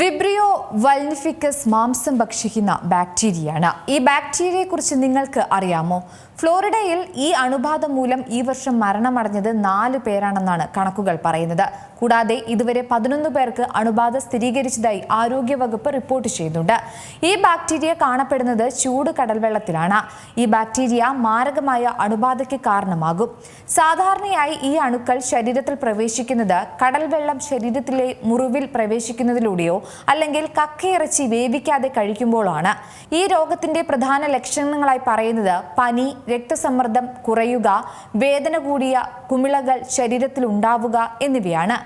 Vibrio വൽനിഫിക്കസ് മാംസം ഭക്ഷിക്കുന്ന ബാക്ടീരിയയാണ് ഈ ബാക്ടീരിയയെക്കുറിച്ച് നിങ്ങൾക്ക് അറിയാമോ? ഫ്ലോറിഡയിൽ ഈ അണുബാധ മൂലം ഈ വർഷം മരണമടഞ്ഞത് നാല് പേരാണെന്നാണ് കണക്കുകൾ പറയുന്നത്. കൂടാതെ ഇതുവരെ പതിനൊന്ന് പേർക്ക് അണുബാധ സ്ഥിരീകരിച്ചതായി ആരോഗ്യവകുപ്പ് റിപ്പോർട്ട് ചെയ്യുന്നുണ്ട്. ഈ ബാക്ടീരിയ കാണപ്പെടുന്നത് ചൂട് കടൽവെള്ളത്തിലാണ്. ഈ ബാക്ടീരിയ മാരകമായ അണുബാധയ്ക്ക് കാരണമാകും. സാധാരണയായി ഈ അണുക്കൾ ശരീരത്തിൽ പ്രവേശിക്കുന്നത് കടൽവെള്ളം ശരീരത്തിലെ മുറിവിൽ പ്രവേശിക്കുന്നതിലൂടെയോ അല്ലെങ്കിൽ കക്കയിറച്ചി വേവിക്കാതെ കഴിക്കുമ്പോഴാണ്. ഈ രോഗത്തിന്റെ പ്രധാന ലക്ഷണങ്ങളായി പറയുന്നത് പനി രക്തസമ്മർദ്ദം കുറയുക വേദന കൂടിയ കുമിളകൾ ശരീരത്തിൽ ഉണ്ടാവുക എന്നിവയാണ്.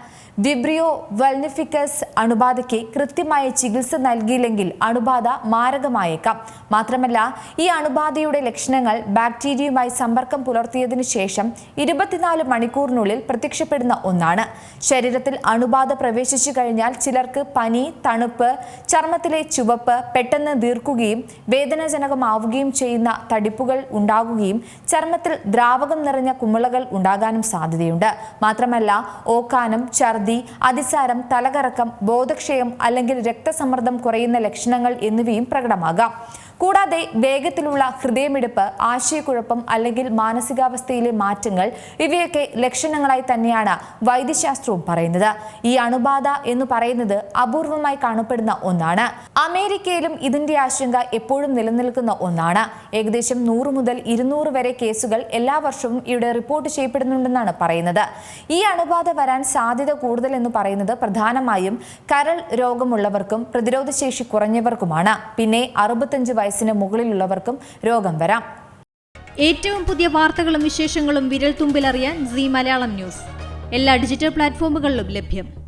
വിബ്രിയോ വെൽനിഫിക്കസ് അണുബാധയ്ക്ക് കൃത്യമായ ചികിത്സ നൽകിയില്ലെങ്കിൽ അണുബാധ മാരകമായേക്കാം. മാത്രമല്ല ഈ അണുബാധയുടെ ലക്ഷണങ്ങൾ ബാക്ടീരിയയുമായി സമ്പർക്കം പുലർത്തിയതിനു ശേഷം ഇരുപത്തിനാല് മണിക്കൂറിനുള്ളിൽ പ്രത്യക്ഷപ്പെടുന്ന ഒന്നാണ്. ശരീരത്തിൽ അണുബാധ പ്രവേശിച്ചു കഴിഞ്ഞാൽ ചിലർക്ക് പനി തണുപ്പ് ചർമ്മത്തിലെ ചുവപ്പ് പെട്ടെന്ന് ദീർക്കുകയും വേദനാജനകമാവുകയും ചെയ്യുന്ന തടിപ്പുകൾ ഉണ്ടാകുകയും ചർമ്മത്തിൽ ദ്രാവകം നിറഞ്ഞ കുമിളകൾ ഉണ്ടാകാനും സാധ്യതയുണ്ട്. മാത്രമല്ല ഓക്കാനം ഛർദി അതിസാരം തലകറക്കം ബോധക്ഷയം അല്ലെങ്കിൽ രക്തസമ്മർദ്ദം കുറയുന്ന ലക്ഷണങ്ങൾ എന്നിവയും പ്രകടമാകാം. കൂടാതെ വേഗത്തിലുള്ള ഹൃദയമിടിപ്പ് ആശയക്കുഴപ്പം അല്ലെങ്കിൽ മാനസികാവസ്ഥയിലെ മാറ്റങ്ങൾ ഇവയൊക്കെ ലക്ഷണങ്ങളായി തന്നെയാണ് വൈദ്യശാസ്ത്രവും പറയുന്നത്. ഈ അണുബാധ എന്ന് പറയുന്നത് അപൂർവമായി കാണപ്പെടുന്ന ഒന്നാണ്. അമേരിക്കയിലും ഇതിന്റെ ആശങ്ക എപ്പോഴും നിലനിൽക്കുന്ന ഒന്നാണ്. ഏകദേശം നൂറ് മുതൽ ഇരുന്നൂറ് വരെ കേസുകൾ എല്ലാ വർഷവും ഇവിടെ റിപ്പോർട്ട് ചെയ്യപ്പെടുന്നുണ്ടെന്നാണ് പറയുന്നത്. ഈ അണുബാധ വരാൻ സാധ്യത കൂടുതൽ എന്ന് പറയുന്നത് പ്രധാനമായും കരൾ രോഗമുള്ളവർക്കും പ്രതിരോധശേഷി കുറഞ്ഞവർക്കുമാണ്. പിന്നെ അറുപത്തഞ്ച് വയസ്സിന് മുകളിലുള്ളവർക്കും രോഗം വരാം. ഏറ്റവും പുതിയ വാർത്തകളും വിശേഷങ്ങളും വിരൽ തുമ്പിലറിയാൻ സി മലയാളം ന്യൂസ്. എല്ലാ ഡിജിറ്റൽ പ്ലാറ്റ്ഫോമുകളിലും ലഭ്യം.